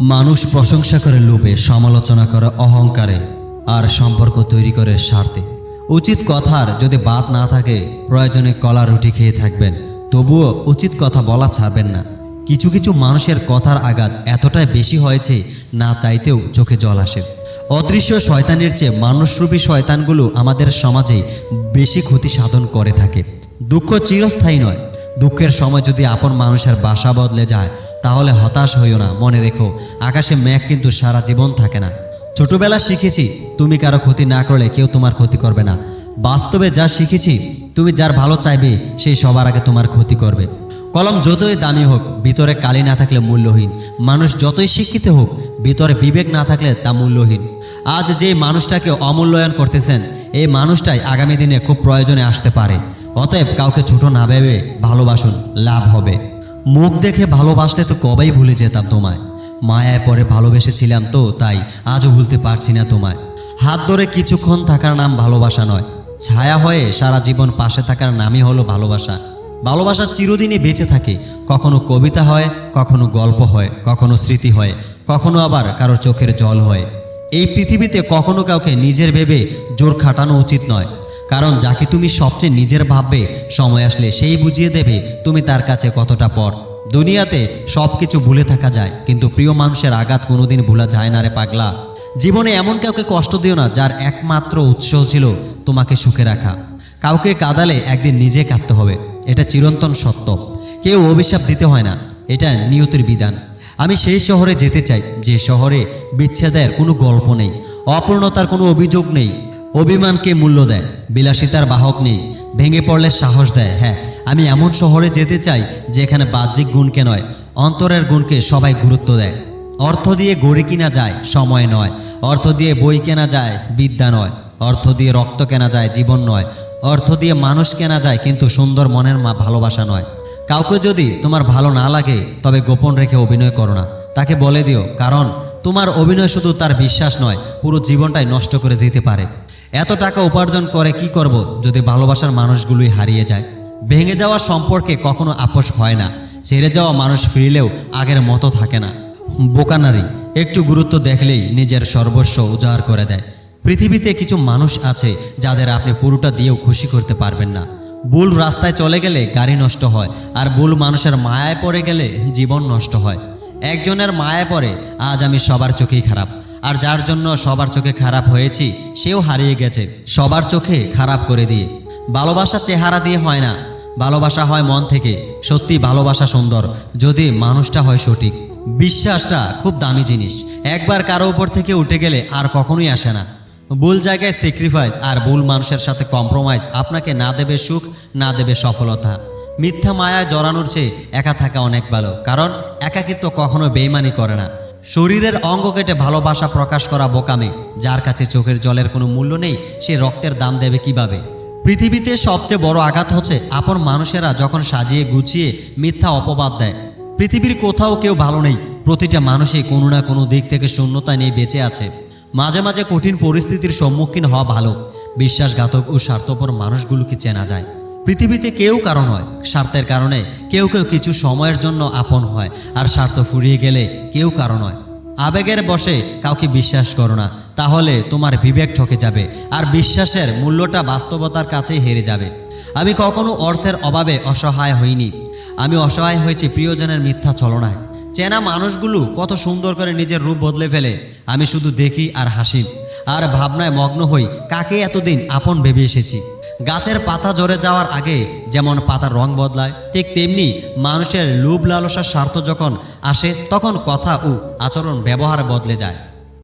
মানুষ প্রশংসা করে লোভে, সমালোচনা করে অহংকারে, আর সম্পর্ক তৈরি করে স্বার্থে। উচিত কথার যদি বাদ না থাকে, প্রয়োজনে কলা রুটি খেয়ে থাকবেন। তবুও উচিত কথা বলা ছাড়বেন না। কিছু কিছু মানুষের কথার আঘাত এতটাই বেশি হয়েছে, না চাইতেও চোখে জল আসে। অদৃশ্য শয়তানের চেয়ে মানুষরূপী শয়তানগুলো আমাদের সমাজে বেশি ক্ষতি সাধন করে থাকে। দুঃখ চিরস্থায়ী নয় দুঃখের সময় যদি আপন মানুষের বাসা বদলে যায়, তাহলে হতাশ হইও না, মনে রেখো। আকাশে মেঘ কিন্তু সারা জীবন থাকে না। ছোটবেলা শিখেছি, তুমি কারও ক্ষতি না করলে কেউ তোমার ক্ষতি করবে না। বাস্তবে যা শিখেছি, তুমি যার ভালো চাইবে, সেই সবার আগে তোমার ক্ষতি করবে। কলম যতই দামি হোক, ভিতরে কালি না থাকলে মূল্যহীন। মানুষ যতই শিক্ষিত হোক, ভিতরে বিবেক না থাকলে তা মূল্যহীন। আজ যে মানুষটাকে অমূল্যায়ন করতেছেন, এই মানুষটাই আগামী দিনে খুব প্রয়োজনে আসতে পারে। অতএব কাউকে ছোট না ভেবে ভালোবাসুন, লাভ হবে। মুখ দেখে ভালোবাসলে তো কবেই ভুলে যেতাম তোমায়। মায়ায় পরে ভালোবেসেছিলাম তো, তাই আজও ভুলতে পারছি না তোমায়। হাত ধরে কিছুক্ষণ থাকার নাম ভালোবাসা নয়। ছায়া হয়ে সারা জীবন পাশে থাকার নামই হলো ভালোবাসা। ভালোবাসা চিরদিনই বেঁচে থাকে। কখনো কবিতা হয়, কখনো গল্প হয়, কখনো স্মৃতি হয়, কখনো আবার কারোর চোখের জল হয়। এই পৃথিবীতে কখনো কাউকে নিজের ভেবে জোর খাটানো উচিত নয়। কারণ যাকে তুমি সবচেয়ে নিজের ভাববে, সময় আসলে সেই বুঝিয়ে দেবে তুমি তার কাছে কতটা পর। দুনিয়াতে সব কিছু ভুলে থাকা যায়, কিন্তু প্রিয় মানুষের আঘাত কোনোদিন ভোলা যায় না রে পাগলা। জীবনে এমন কাউকে কষ্ট দিও না যার একমাত্র উৎস ছিল তোমাকে সুখে রাখা। কাউকে কাদালে একদিন নিজে কাঁদতে হবে, এটা চিরন্তন সত্য। কেউ অভিশাপ দিতে হয় না, এটা নিয়তির বিধান। আমি সেই শহরে যেতে চাই, যে শহরে বিচ্ছেদের কোনো গল্প নেই, অপূর্ণতার কোনো অভিযোগ নেই অভিমানকে মূল্য দেয়। বিলাসিতার বাহক নেই। ভেঙে পড়লে সাহস দেয়। হ্যাঁ আমি এমন শহরে যেতে চাই যেখানে বাহ্যিক গুণকে নয়, অন্তরের গুণকে সবাই গুরুত্ব দেয়। অর্থ দিয়ে গড়ি কিনা যায়, সময় নয়। অর্থ দিয়ে বই কেনা যায়, বিদ্যা নয়। অর্থ দিয়ে রক্ত কেনা যায়, জীবন নয়। অর্থ দিয়ে মানুষ কেনা যায়, কিন্তু সুন্দর মনের মা ভালোবাসা নয়। কাউকে যদি তোমার ভালো না লাগে, তবে গোপন রেখে অভিনয় করো না। তাকে বলে দিও, কারণ তোমার অভিনয় শুধু তার বিশ্বাস নয়, পুরো জীবনটাই নষ্ট করে দিতে পারে। এত টাকা উপার্জন করে কি করব যদি ভালোবাসার মানুষগুলোই হারিয়ে যায়? ভেঙে যাওয়া সম্পর্কে কখনো আপোষ হয় না। ছেড়ে যাওয়া মানুষ ফিরলেও আগের মতো থাকে না। বোকানারি একটু গুরুত্ব দেখলেই নিজের সর্বস্ব উজাড় করে দেয়। পৃথিবীতে কিছু মানুষ আছে যাদের আপনি পুরোটা দিয়েও খুশি করতে পারবেন না। ভুল রাস্তায় চলে গেলে গাড়ি নষ্ট হয় আর ভুল মানুষের মায়ায় পড়ে গেলে জীবন নষ্ট হয়। একজনের মায়ায় পড়ে আজ আমি সবার চোখেই খারাপ। আর যার জন্য সবার চোখে খারাপ হয়েছি, সেও হারিয়ে গেছে। সবার চোখে খারাপ করে দিয়ে। ভালোবাসা চেহারা দিয়ে হয় না। ভালোবাসা হয় মন থেকে। সত্যি ভালোবাসা সুন্দর, যদি মানুষটা হয় সঠিক। বিশ্বাসটা খুব দামি জিনিস। একবার কারও উপর থেকে উঠে গেলে আর কখনোই আসে না। ভুল জায়গায় স্যাক্রিফাইস আর ভুল মানুষের সাথে কম্প্রোমাইজ আপনাকে না দেবে সুখ, না দেবে সফলতা। মিথ্যা মায়ায় জড়ানোর চেয়ে একা থাকা অনেক ভালো, কারণ একাকিত্ব কখনো বেইমানি করে না। শরীরের অঙ্গ কেটে ভালোবাসা প্রকাশ করা বোকামে, যার কাছে চোখের জলের কোনো মূল্য নেই, সে রক্তের দাম দেবে কীভাবে? পৃথিবীতে সবচেয়ে বড় আঘাত হচ্ছে আপন মানুষেরা যখন সাজিয়ে গুছিয়ে মিথ্যা অপবাদ দেয়। পৃথিবীর কোথাও কেউ ভালো নেই, প্রতিটা মানুষই কোনো না কোনো দিক থেকে শূন্যতা নিয়ে বেঁচে আছে। মাঝে মাঝে কঠিন পরিস্থিতির সম্মুখীন হওয়া ভালো, বিশ্বাসঘাতক ও স্বার্থপর মানুষগুলোকে চেনা যায়? পৃথিবীতে কেউ কারও নয়, স্বার্থের কারণে কেউ কেউ কিছু সময়ের জন্য আপন হয়, আর স্বার্থ ফুরিয়ে গেলে কেউ কারও নয়। আবেগের বসে কাউকে বিশ্বাস করো না, তাহলে তোমার বিবেক ঠকে যাবে, আর বিশ্বাসের মূল্যটা বাস্তবতার কাছেই হেরে যাবে। আমি কখনো অর্থের অভাবে অসহায় হইনি। আমি অসহায় হয়েছি প্রিয়জনের মিথ্যা ছলনায়। চেনা মানুষগুলো কত সুন্দর করে নিজের রূপ বদলে ফেলে, আমি শুধু দেখি আর হাসি, আর ভাবনায় মগ্ন হই, কাকে এতদিন আপন ভেবে এসেছি? গাছের পাতা ঝরে যাওয়ার আগে যেমন পাতার রং বদলায়, ঠিক তেমনি মানুষের লোভ লালসার স্বার্থ যখন আসে, তখন কথা ও আচরণ ব্যবহার বদলে যায়।